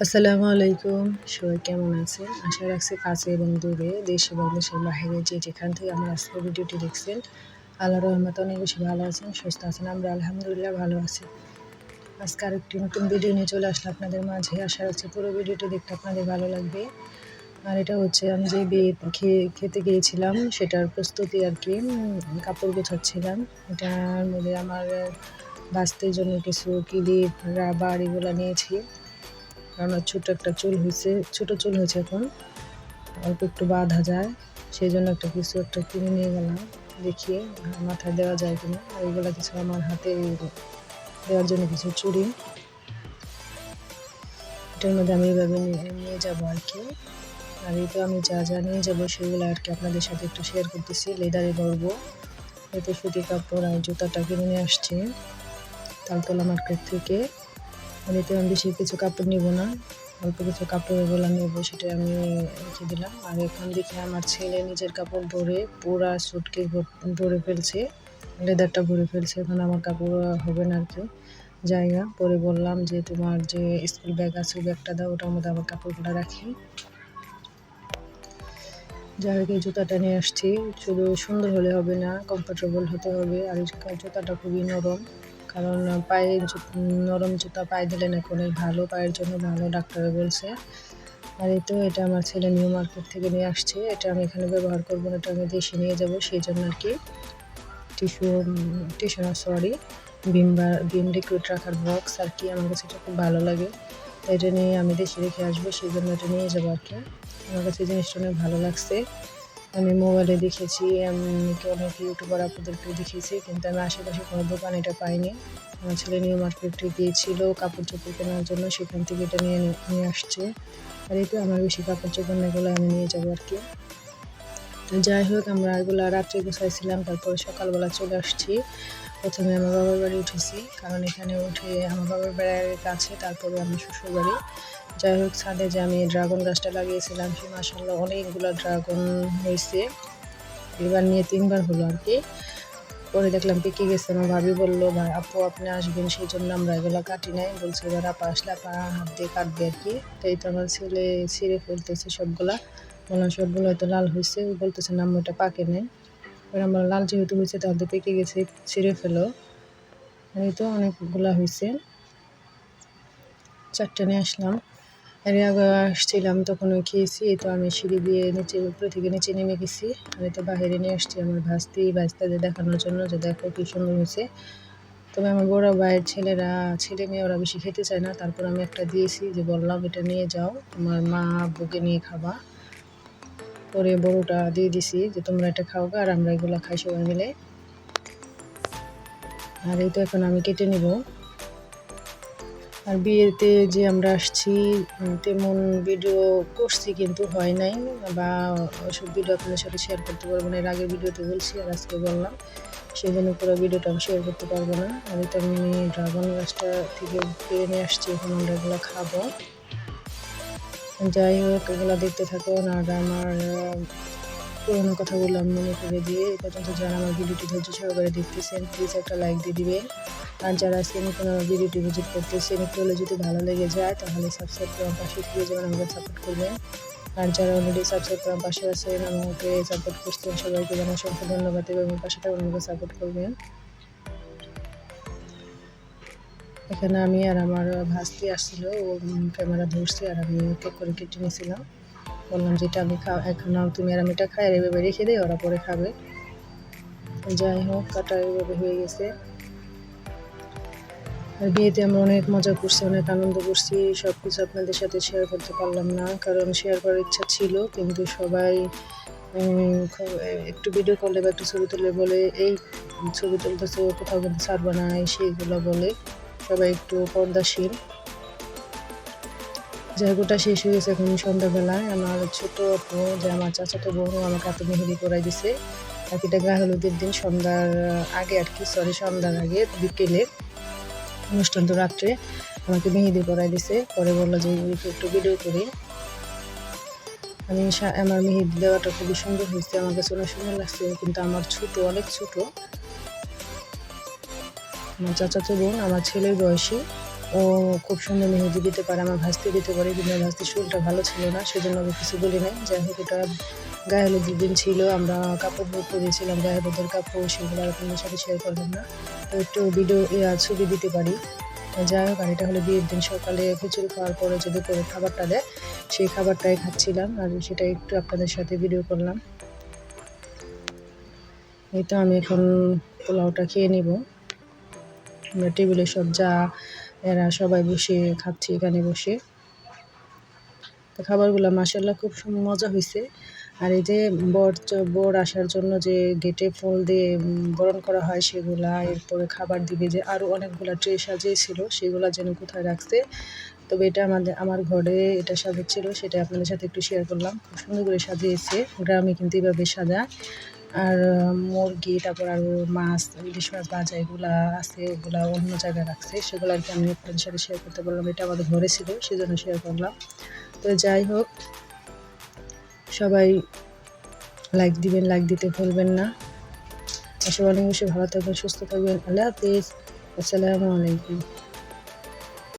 আসসালামু আলাইকুম। সবাই কেমন আছেন? আশা রাখছি কাছে এবং দূরে দেশ এবং দেশের বাইরে যে যেখান থেকে আমার আজকের ভিডিওটি দেখছেন আল্লাহ রহমত অনেক বেশি ভালো আছেন, সুস্থ আছেন, আমরা আলহামদুলিল্লাহ ভালো আছি। আজকে আরেকটি নতুন ভিডিও নিয়ে চলে আসলে আপনাদের মাঝে। আশা রাখছি পুরো ভিডিওটি দেখতে আপনাদের ভালো লাগবে। আর এটা হচ্ছে আমি যে বিয়ে খেয়ে, খেতে গিয়েছিলাম, সেটার প্রস্তুতি আর কি কাপড় গোছাচ্ছিলাম। এটার মধ্যে আমার বাঁচতে জন্য কিছু কিলিপ, রাবার এগুলো নিয়েছি। কারণ ছোট একটা চুল হয়েছে ছোটো চুল হয়েছে এখন, অল্প একটু বাঁধা যায় সেই জন্য একটা কিছু একটা কিনে নিয়ে গেলাম দেখিয়ে মাথায় দেওয়া যায় কিনা। আর এগুলো কিছু আমার হাতে দেওয়ার জন্য কিছু চুড়ি এটার মধ্যে আমি এভাবে নিয়ে যাব আর কি। আর এই তো আমি যা যা নিয়ে যাব সেগুলো আর কি আপনাদের সাথে একটু শেয়ার করতেছি। লেদারে ধরবো এতে সুতি কাপড় আর জুতাটা কিনে নিয়ে আসছি। তালতলা মার্কেট থেকে। আর এতে আমি বেশি কিছু কাপড় নিব না। অল্প কিছু কাপড় এগুলো নেব সেটা আমি রেখে দিলাম। আর এখন দেখি আমার ছেলে নিজের কাপড় ভরে পুরা সুটকে ভরে ফেলছে। লেদারটা ভরে ফেলছে। এখন আমার কাপড় হবে না আর কি। জায়গা পরে বললাম যে তোমার যে স্কুল ব্যাগ আছে ব্যাগটা দাও, ওটার মধ্যে আমার কাপড়গুলো রাখি। যাই হোক, এই জুতাটা নিয়ে আসছি। শুধু সুন্দর হলে হবে না কমফোর্টেবল হতে হবে। আর জুতাটা খুবই নরম, কারণ পায়ে নরম জুতা পায়ে দিলে নাকি অনেক ভালো, পায়ের জন্য ভালো ডাক্তারে বলছে। আর এই তো, এটা আমার ছেলে নিউ মার্কেট থেকে নিয়ে আসছে। এটা আমি এখানে ব্যবহার করব না, এটা আমি দেশে নিয়ে যাব, সেই জন্য আর কি। টিস্যু টিস্যু না সরি ভিম বা ভিম লিকুইড রাখার বক্স আর কি, আমার কাছে এটা খুব ভালো লাগে। এটা নিয়ে আমি দেশে রেখে আসব, সেই জন্য এটা নিয়ে যাব আর কি। আমার কাছে জিনিসটা অনেক ভালো লাগছে। আমি মোবাইলে দেখেছি আমি অনেক ইউটিউবার আপনাদেরকেও দেখেছি কিন্তু আমি আশেপাশে কোনো দোকান এটা পাইনি। আমার ছেলে নিউ মার্কেটে গিয়েছিল কাপড় চোপড় কেনার জন্য, সেখান থেকে এটা নিয়ে নিয়ে আসছে। আর এই তো আমার বেশি কাপড় চোপড় না, এগুলো আমি নিয়ে যাব আর কি। যাই হোক, আমরা এগুলো রাত্রে গোছাইছিলাম, তারপরে সকালবেলা চলে আসছি। প্রথমে আমার বাবার বাড়ি উঠেছি, কারণ এখানে উঠে আমার বাবার বাড়ির কাছে, তারপরে আমার শ্বশুর বাড়ি। যাই হোক, ছাদে যে আমি ড্রাগন গাছটা লাগিয়েছিলাম সে মাসাল্লাহ অনেকগুলো ড্রাগন হয়েছে। এবার নিয়ে তিনবার হলো আর কি। পরে দেখলাম পেকে গেছে, আমার ভাবি বলল, ভাই, আপু, আপনি আসবেন, সেই জন্য আমরা এগুলো কাটি নাই। বলছে, এবার আপা আসলে আপা হাত দিয়ে কাটবে আর কি। তাই তো আমার ছেলে ছিঁড়ে ফেলতেছে সবগুলা। বললাম সবগুলো হয়তো লাল হয়েছে। বলতেছে না এটা পাকে নেই। এবার আমার লাল যেহেতু হয়েছে তাহলে পেকে গেছে, ছিঁড়ে ফেলো। আর এই তো অনেকগুলা হয়েছে। চারটে নিয়ে আসলাম। এর আগে আসছিলাম, তখন ওই খেয়েছি, এই তো আমি সিঁড়ি দিয়ে নিচে, উপরে থেকে নিচে নেমে গেছি। আর তো বাইরে নিয়ে আসছি আমার ভাস্তি, ভাস্তাদের দেখানোর জন্য যে দেখো কী সুন্দর হয়েছে। তবে আমার বড় ভাইয়ের ছেলেরা, ছেলে মেয়ে ওরা বেশি খেতে চায় না। তারপর আমি একটা দিয়েছি যে বললাম, এটা নিয়ে যাও, তোমার মা বুকে নিয়ে খাবা। পরে বড়টা দিয়ে দিছি যে তোমরা এটা খাও আর আমরা এগুলো খাই সবাই মিলে। আর এই তো এখন আমি কেটে নিব। আর বিয়েতে যে আমরা আসছি তেমন ভিডিও করছি কিন্তু হয় নাই, বা ওসব ভিডিও আপনাদের সাথে শেয়ার করতে পারব না। এর আগের ভিডিওতে বলছি আর আজকে বললাম সেই জন্য পুরো ভিডিওটা আমি শেয়ার করতে পারব না। আর এটা আমি ড্রাগন গাছটা থেকে পেরে নিয়ে আসছি, এখন আমরা এগুলো খাব। যাই হোক, এগুলো দেখতে থাকুন আর আমার পুরোনো কথাগুলো আমি মনে করে দিয়ে এ পর্যন্ত যারা আমার ভিডিওটি ধৈর্য সহকারে দেখতেছেন প্লিজ একটা লাইক দিয়ে দিবেন আর যারা আজকে নতুন আমার ভিডিওটি ভিজিট করতেছেন একটু হলে যদি ভালো লেগে যায়, তাহলে সাবস্ক্রাইব করে আমার পাশে ফিরে যাবেন আমাকে সাপোর্ট করবেন আর যারা অলরেডি সাবস্ক্রাইব করে আমার পাশে আছেন, আমাকে সাপোর্ট করছেন, সবাইকে জানাই অসংখ্য ধন্যবাদ এবং পাশে থাকুন আমাকে সাপোর্ট করবেন। এখানে আমি আর আমার ভাস্তি আসছিল, ও ক্যামেরা ধরছে আর আমি কেক করে কেটে নিয়েছিলাম। বললাম যেটা আমি খা, এখন তুমি আর আমি এটা খাই, আর এভাবে রেখে দিই ওরা পরে খাবে। যাই হোক, কাটা এভাবে হয়ে গেছে। আর বিয়েতে আমরা অনেক মজা করছি, অনেক আনন্দ করছি সব কিছু আপনাদের সাথে শেয়ার করতে পারলাম না, কারণ শেয়ার করার ইচ্ছা ছিল, কিন্তু সবাই একটু ভিডিও করলে বা একটু ছবি তুলে বলে, এই ছবি তুলতেছে, কোথাও কিন্তু ছাড়বে না সেইগুলো বলে। সবাই একটু পর্দাশীল। জায়গাটা শেষ হয়ে গেছে এখন সন্ধ্যাবেলায়। আমার ছোট আপু, যে আমার চাচাতো বোন আমাকে হাতে মেহেদি করাই দিছে। কি গায়ে হলুদের দিন, সন্ধ্যার আগে আর কি সরি সন্ধ্যার আগে বিকেলে। অনুষ্ঠান তো রাত্রে। আমাকে মেহেদি করাই দিছে। পরে বলল যে একটু ভিডিও করি? আমি আমার মেহেদি দেওয়াটা খুবই সুন্দর হয়েছে। আমার কাছে অনেক সুন্দর লাগছে। কিন্তু আমার ছোট, অনেক ছোট। আমার চাচাতো বোন, আমার ছেলের বয়সী। ও খুব সুন্দর মেহেদি দিতে পারে, আমার ভাস্তি দিতে পারে, কিন্তু আমার ভাস্তির চুলটা ভালো ছিল না, সেজন্য আমি কিছু বলি নাই। যাই হোক, এটা গায়ে হলুদের দিন ছিল, আমরা কাপড় পরে পরেছিলাম গায়ে হলুদের কাপড়, সেগুলো আর আপনাদের সাথে শেয়ার করলাম না। তো একটু ভিডিও ছবি দিতে পারি। যাই হোক, আর এটা হলো বিয়ের দিন, সকালে খিচুড়ি খাওয়ার পরে যদি করে খাবারটা দেয়, সেই খাবারটাই খাচ্ছিলাম, আর সেটা একটু আপনাদের সাথে ভিডিও করলাম। এই তো আমি এখন পোলাওটা খেয়ে নিব। টেবিলে সব যা, এরা সবাই বসে খাচ্ছি এখানে বসে। খাবারগুলো মাসাল্লাহ খুব মজা হয়েছে আর এই যে বর বর আসার জন্য যে গেটে ফুল দিয়ে বরণ করা হয় সেগুলা, এরপরে খাবার দিবে যে আরও অনেকগুলা ট্রে সাজিয়েছিল, সেগুলা যেন কোথায় রাখছে। তবে এটা আমাদের, আমার ঘরে এটা সাজাচ্ছিল, সেটা আপনাদের সাথে একটু শেয়ার করলাম। খুব সুন্দর করে সাজিয়েছে, গ্রামে কিন্তু এভাবে সাজায় আর মুরগি, তারপর আর মাছ, ইলিশ মাছ ভাজা এগুলা আছে, ওগুলা অন্য জায়গায় রাখছে। সেগুলো আর কি আমি আপনাদের সাথে শেয়ার করতে পারলাম। এটা আমাদের ঘরে ছিল, সেজন্য শেয়ার করলাম। তো যাই হোক, সবাই লাইক দিবেন লাইক দিতে ভুলবেন না। সবাই অনেক বেশি ভালো থাকবেন, সুস্থ থাকবেন। আল্লাহ হাফিজ। আসসালামু আলাইকুম।